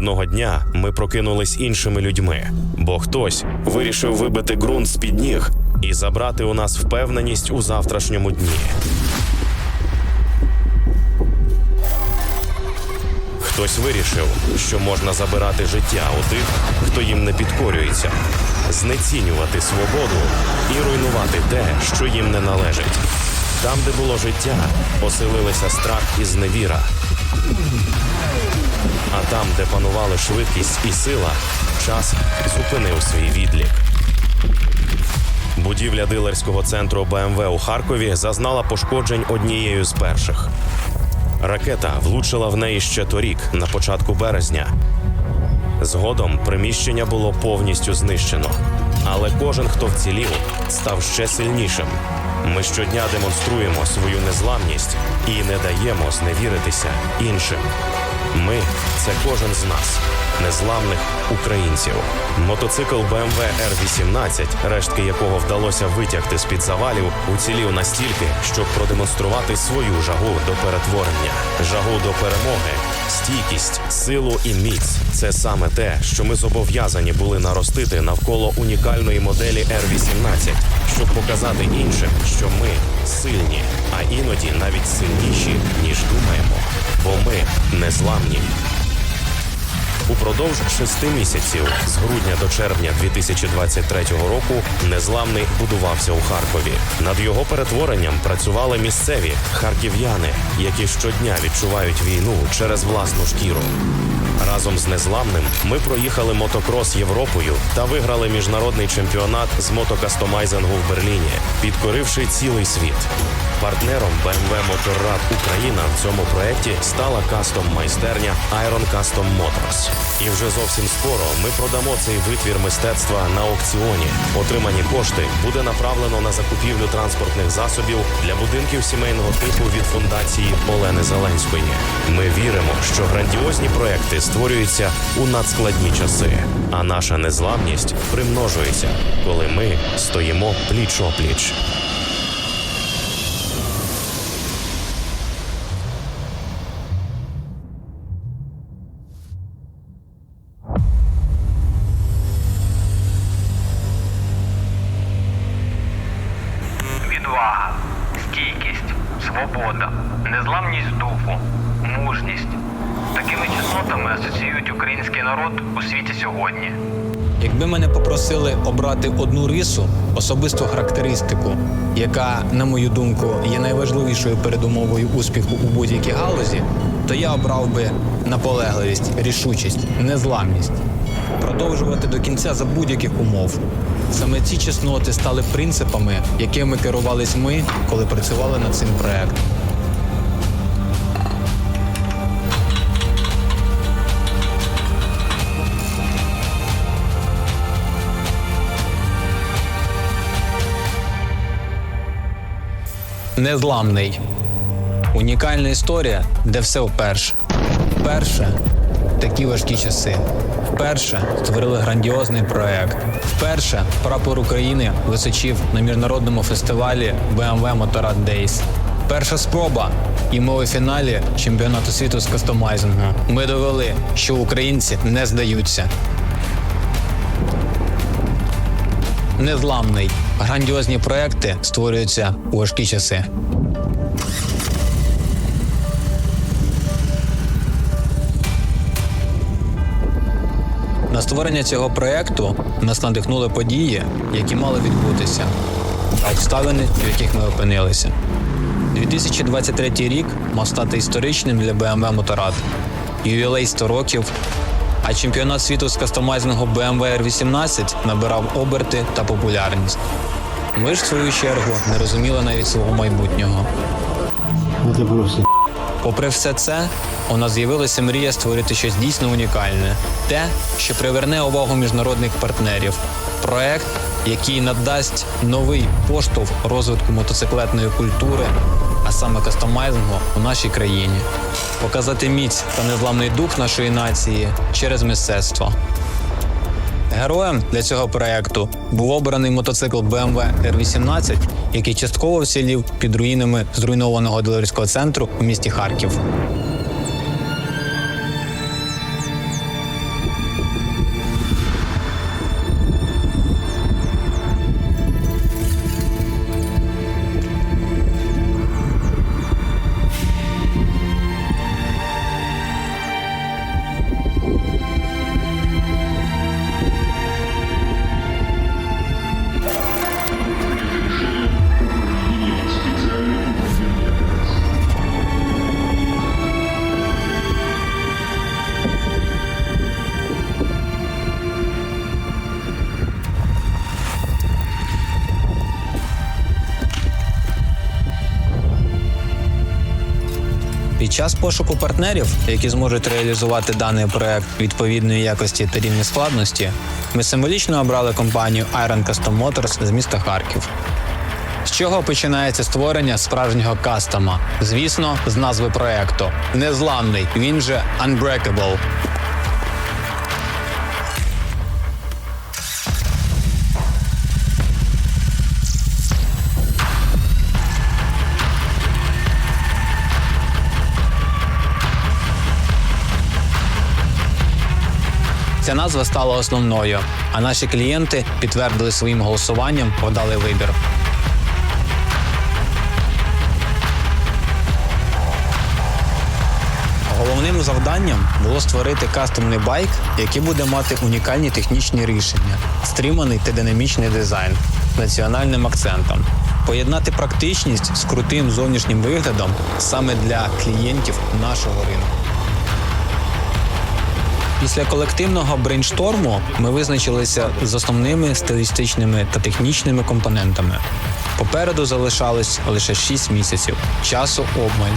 Одного дня ми прокинулись іншими людьми, бо хтось вирішив вибити ґрунт з під ніг і забрати у нас впевненість у завтрашньому дні. Хтось вирішив, що можна забирати життя у тих, хто їм не підкорюється, знецінювати свободу і руйнувати те, що їм не належить. Там, де було життя, оселилися страх і зневіра. А там, де панували швидкість і сила, час зупинив свій відлік. Будівля дилерського центру БМВ у Харкові зазнала пошкоджень однією з перших. Ракета влучила в неї ще торік, на початку березня. Згодом приміщення було повністю знищено. Але кожен, хто вцілів, став ще сильнішим. Ми щодня демонструємо свою незламність і не даємо зневіритися іншим. Ми це кожен з нас, незламних українців. Мотоцикл BMW R18, рештки якого вдалося витягти з під завалів, уцілів настільки, щоб продемонструвати свою жагу до перетворення, жагу до перемоги, стійкість, силу і міць. Це саме те, що ми зобов'язані були наростити навколо унікальної моделі R18, щоб показати іншим, що ми сильні, а іноді навіть сильніші, ніж думаємо, бо ми незламні. Упродовж шести місяців з грудня до червня 2023 року незламний будувався у Харкові. Над його перетворенням працювали місцеві харків'яни, які щодня відчувають війну через власну шкіру. Разом з незламним ми проїхали мотокрос Європою та виграли міжнародний чемпіонат з мотокастомайзингу в Берліні, підкоривши цілий світ. Партнером BMW Motorrad Україна в цьому проєкті стала кастом майстерня Iron Custom Motors. І вже зовсім скоро ми продамо цей витвір мистецтва на аукціоні. Отримані кошти буде направлено на закупівлю транспортних засобів для будинків сімейного типу від фундації Олени Зеленської. Ми віримо, що грандіозні проекти створюються у надскладні часи, а наша незламність примножується, коли ми стоїмо пліч опліч. Відвага, стійкість, свобода, незламність духу, мужність. Чеснотами асоціюють український народ у світі сьогодні. Якби мене попросили обрати одну рису, особисту характеристику, яка, на мою думку, є найважливішою передумовою успіху у будь-якій галузі, то я обрав би наполегливість, рішучість, незламність, продовжувати до кінця за будь-яких умов. Саме ці чесноти стали принципами, якими керувались ми, коли працювали над цим проектом. Незламний. Унікальна історія, де все вперше. Вперше такі важкі часи. Вперше створили грандіозний проект. Вперше прапор України височив на міжнародному фестивалі BMW Motorrad Days. Перша спроба, і ми у фіналі чемпіонату світу з кастомайзингу. Ми довели, що українці не здаються. Незламний. Грандіозні проекти створюються у важкі часи. На створення цього проекту нас надихнули події, які мали відбутися, та обставини, в яких ми опинилися. 2023 рік мав стати історичним для BMW Motorrad. Ювілей 100 років, а чемпіонат світу з кастомайзингу BMW R18 набирав оберти та популярність. Ми ж, в свою чергу, не розуміли навіть свого майбутнього. Просто Попри все це, у нас з'явилася мрія створити щось дійсно унікальне, те, що приверне увагу міжнародних партнерів. Проект, який надасть новий поштовх розвитку мотоциклетної культури, а саме кастомайзингу у нашій країні, показати міць та незламний дух нашої нації через мистецтво. Героєм для цього проекту був обраний мотоцикл BMW R18, який частково всілів під руїнами зруйнованого дилерського центру у місті Харків. Час пошуку партнерів, які зможуть реалізувати даний проект відповідної якості та рівня складності, ми символічно обрали компанію Iron Custom Motors з міста Харків. З чого починається створення справжнього кастома? Звісно, з назви проекту Незламний, він же Unbreakable. Ця назва стала основною, а наші клієнти підтвердили своїм голосуванням, подали вибір. Головним завданням було створити кастомний байк, який буде мати унікальні технічні рішення, стриманий та динамічний дизайн з національним акцентом, поєднати практичність з крутим зовнішнім виглядом саме для клієнтів нашого ринку. Після колективного брейншторму ми визначилися з основними стилістичними та технічними компонентами. Попереду залишалось лише 6 місяців часу обмаль.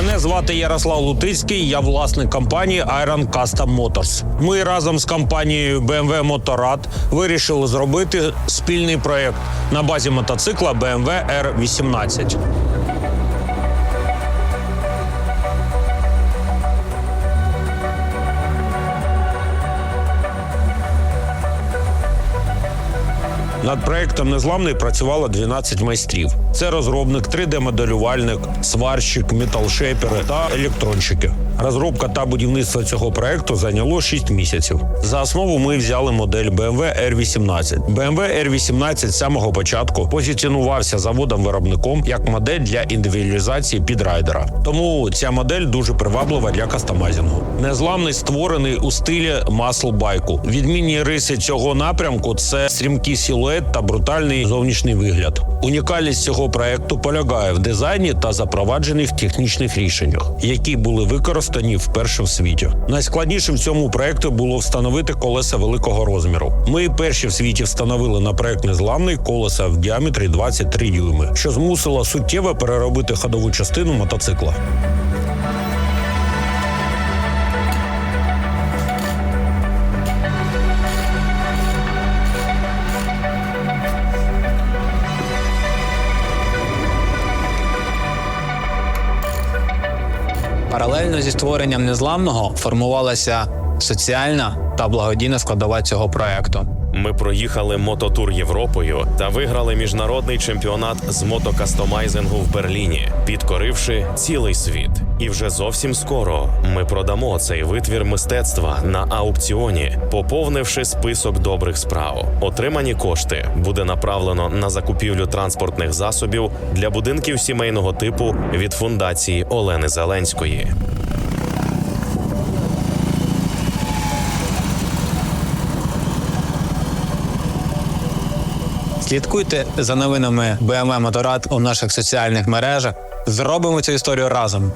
Мене звати Ярослав Лутицький, я власник компанії Iron Custom Motors. Ми разом з компанією BMW Motorrad вирішили зробити спільний проект на базі мотоцикла BMW R18. Над проектом Незламний працювало 12 майстрів. Це розробник, 3D-моделювальник, сварщик, металшепери та електронщики. Розробка та будівництво цього проекту зайняло 6 місяців. За основу ми взяли модель BMW R18. BMW R18 з самого початку позиціонувався заводом-виробником як модель для індивідуалізації під райдера. Тому ця модель дуже приваблива для кастомайзингу. Незламний створений у стилі масл байку. Відмінні риси цього напрямку це стрімкі стрімкий силует та брутальний зовнішній вигляд. Унікальність цього проекту полягає в дизайні та запроваджених технічних рішеннях, які були використані вперше в світі. Найскладнішим цьому проекту було встановити колеса великого розміру. Ми перші в світі встановили на проект незламний колеса в діаметрі 23 дюйми, що змусило суттєво переробити ходову частину мотоцикла. Паралельно зі створенням незламного формувалася соціальна та благодійна складова цього проекту. Ми проїхали мототур Європою та виграли міжнародний чемпіонат з мотокастомайзингу в Берліні, підкоривши цілий світ. І вже зовсім скоро ми продамо цей витвір мистецтва на аукціоні, поповнивши список добрих справ. Отримані кошти буде направлено на закупівлю транспортних засобів для будинків сімейного типу від фундації Олени Зеленської. Слідкуйте за новинами BMW Motorrad у наших соціальних мережах. Зробимо цю історію разом.